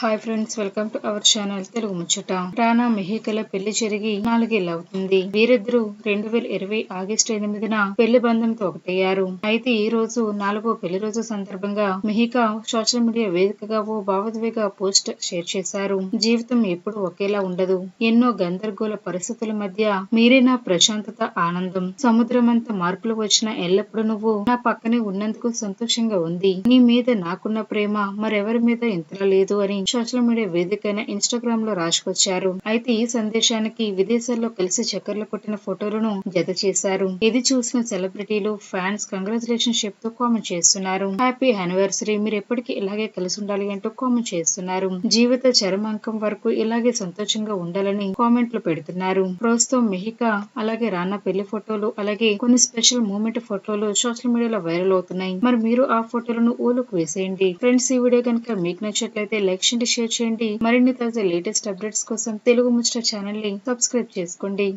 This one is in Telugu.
Hi friends welcome to our channel Telugu Muchata Rana మెహికల పెళ్ళి జరిగి నాలుగేళ్ళు అవుతుంది. వీరిద్దరూ రెండు వేల ఇరవై ఆగస్టు ఎనిమిదిన పెళ్ళి బంధంతో ఒకటయ్యారు. అయితే ఈ రోజు నాలుగో పెళ్ళి రోజు సందర్భంగా మెహిక సోషల్ మీడియా వేదికగా ఓ భావోద్వేగ పోస్ట్ షేర్ చేశారు. జీవితం ఎప్పుడు ఒకేలా ఉండదు. ఎన్నో గందరగోళ పరిస్థితుల మధ్య మీరే నా ప్రశాంతత ఆనందం సముద్రమంత మార్పులు వచ్చిన ఎల్లప్పుడూ నువ్వు నా పక్కనే ఉన్నందుకు సంతోషంగా ఉంది. నీ మీద నాకున్న ప్రేమ మరెవరి మీద ఇంతలా లేదు అని సోషల్ మీడియా వేదికైన ఇన్స్టాగ్రామ్లో రాసుకొచ్చారు. అయితే ఈ సందేశానికి విదేశాల్లో కలిసి చక్కర్లు కొట్టిన ఫోటోలను జత చేశారు. ఇది చూసిన సెలబ్రిటీలు ఫ్యాన్స్ కంగ్రాచులేషన్ చెప్తూ కామెంట్ చేస్తున్నారు. Happy anniversary. మీరు ఎప్పటికీ ఇలాగే కలిసి ఉండాలి అంటూ కామెంట్ చేస్తున్నారు. జీవిత చరమాంకం వరకు ఇలాగే సంతోషంగా ఉండాలని కామెంట్లు పెడుతున్నారు. ప్రస్తుతం మెహికా అలాగే రానా పెళ్ళి ఫోటోలు అలాగే కొన్ని స్పెషల్ మూమెంట్ ఫోటోలు సోషల్ మీడియాలో వైరల్ అవుతున్నాయి. మరి మీరు ఆ ఫోటోలను ఓలుకు వేసేయండి. ఫ్రెండ్స్ ఈ వీడియో కనుక మీకు నచ్చట్లయితే లైక్ చేయండి షేర్ చేయండి. మరిన్ని తాజా లేటెస్ట్ అప్డేట్స్ కోసం తెలుగు ముచ్చట ఛానల్ని సబ్స్క్రైబ్ చేసుకోండి.